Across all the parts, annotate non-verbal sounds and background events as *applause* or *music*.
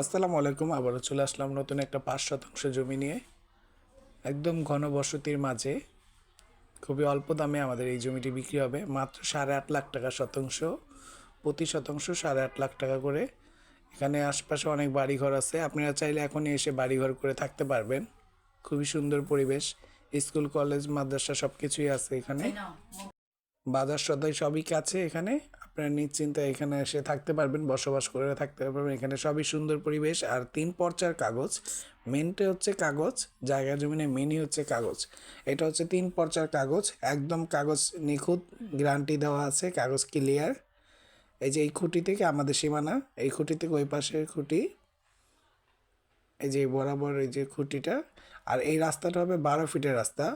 আসসালামু আলাইকুম আবারও চলে আসলাম নতুন একটা পাঁচ শতাংশ জমি নিয়ে। একদম ঘন বসতির মাঝে। খুবই অল্প দামে আমাদের এই জমিটি বিক্রি হবে। মাত্র সাড়ে আট লাখ টাকা শতাংশ। প্রতি শতাংশ সাড়ে আট লাখ টাকা করে। এখানে আশপাশে অনেক বাড়িঘর আছে। আপনারা চাইলে এখনই এসে বাড়িঘর করে থাকতে পারবেন। খুবই সুন্দর পরিবেশ। স্কুল কলেজ মাদ্রাসা সব কিছুই আছে এখানে। বাজার সদাই সবই কাছে এখানে। আপনারা নিশ্চিন্তে এখানে এসে থাকতে পারবেন, বসবাস করে থাকতে পারবেন। এখানে সবই সুন্দর পরিবেশ। আর তিন পর্চার কাগজ। মেনটে হচ্ছে কাগজ, জায়গা জমিনে মেনই হচ্ছে কাগজ। এটা হচ্ছে তিন পর্চার কাগজ। একদম কাগজ নিখুঁত, গ্যারান্টি দেওয়া আছে, কাগজ ক্লিয়ার। এই যে এই খুঁটি থেকে আমাদের সীমানা, এই খুঁটি থেকে ওই পাশের খুঁটি। এই যে বরাবর এই যে খুঁটিটা। আর এই রাস্তাটা হবে বারো ফিটের রাস্তা।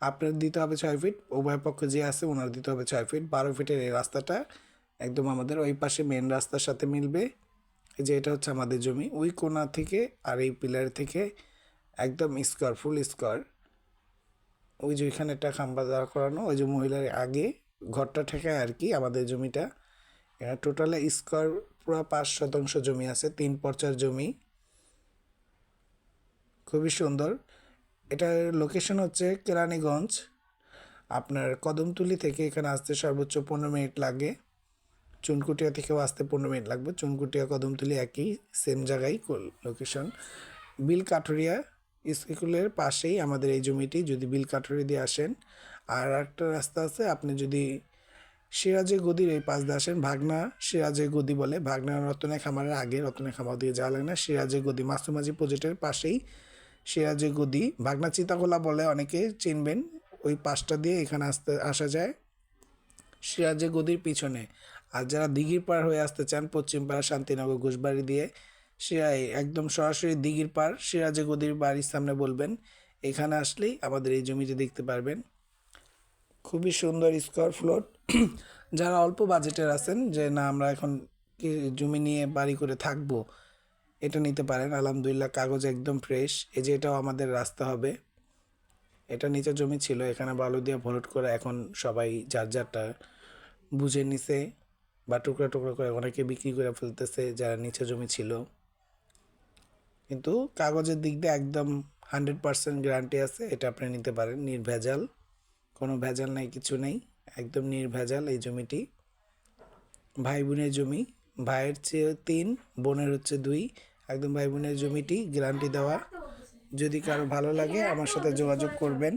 আপনার দিতে হবে ছয় ফিট, উভয় পক্ষ যে আছে ওনার দিতে হবে ছয় ফিট। বারো ফিটের এই রাস্তাটা। একদম আমাদের ওই পাশে মেন রাস্তার সাথে মিলবে। যে এটা হচ্ছে আমাদের জমি। ওই কোণা থেকে আর এই পিলার থেকে একদম স্কোয়ার ফুল স্কোয়ার ওই যে ওইখানে একটা খাম্বা দাঁড় করানো, ওই যে মহিলার আগে ঘরটা ঠেকায় আর কি আমাদের জমিটা। টোটালে স্কোয়ার পুরো পাঁচ শতাংশ জমি আছে, তিন পর্চার জমি। খুবই সুন্দর। এটার লোকেশন হচ্ছে কেরানীগঞ্জ। আপনার কদমতলি থেকে এখানে আসতে সর্বোচ্চ পনেরো মিনিট লাগে। চুনকুটিয়া থেকেও আসতে পনেরো মিনিট লাগবে। চুনকুটিয়া, কদমতলি একই সেম জায়গায় লোকেশন বিল কাঠুরিয়া স্কুলের পাশেই আমাদের এই জমিটি, যদি বিল কাঠুরি দিয়ে আসেন। আর একটা রাস্তা আছে, আপনি যদি সিরাজে গদির এই পাশ দিয়ে আসেন, ভাগনা, সিরাজে গদি বলে। ভাগনা রতনে খামারের আগে রতনে খামার দিয়ে যাওয়া লাগে না। সিরাজে গদি মাসুমাজি প্রজেক্টের পাশেই সিরাজে গদি। ভাগনা চিতাগোলা বলে অনেকে চিনবেন, ওই পাশটা দিয়ে এখানে আসতে আসা যায়। সিরাজে গদির পিছনে। আর যারা দিঘির পার হয়ে আসতে চান পশ্চিমপাড়া শান্তিনগর ঘুষবাড়ি দিয়ে সিরাই একদম সরাসরি দিঘির পার, সিরাজে গদির বাড়ির সামনে বলবেন। এখানে আসলেই আমাদের এই জমিটি দেখতে পারবেন। খুবই সুন্দর স্কোয়ার ফ্লোর *clears throat* যারা অল্প বাজেটের আছেন, যে না, আমরা এখন জমি নিয়ে বাড়ি করে থাকব, এটা নিতে পারেন। আলহামদুলিল্লাহ, কাগজ একদম ফ্রেশ এই যে এটাও আমাদের রাস্তা হবে। এটা নিচে জমি ছিল, এখানে বালু দিয়ে ভরট করে এখন সবাই যার যারটা বুঝে নিছে। বা টুকরা টুকরা করে অনেকে বিক্রি করে ফেলতেছে যারা নিচে জমি ছিল। কিন্তু কাগজের দিক দিয়ে একদম হান্ড্রেড পার্সেন্ট গ্যারান্টি আছে, এটা আপনি নিতে পারেন। নির্ভেজাল, কোনো ভেজাল নাই, কিছু নেই, একদম নির্ভেজাল এই জমিটি। ভাই বোনের জমি, ভাইয়ের চেয়ে তিন, বোনের হচ্ছে দুই। একদম ভাই বোনের জমিটি গ্যারান্টি দেওয়া। যদি কারও ভালো লাগে, আমার সাথে যোগাযোগ করবেন।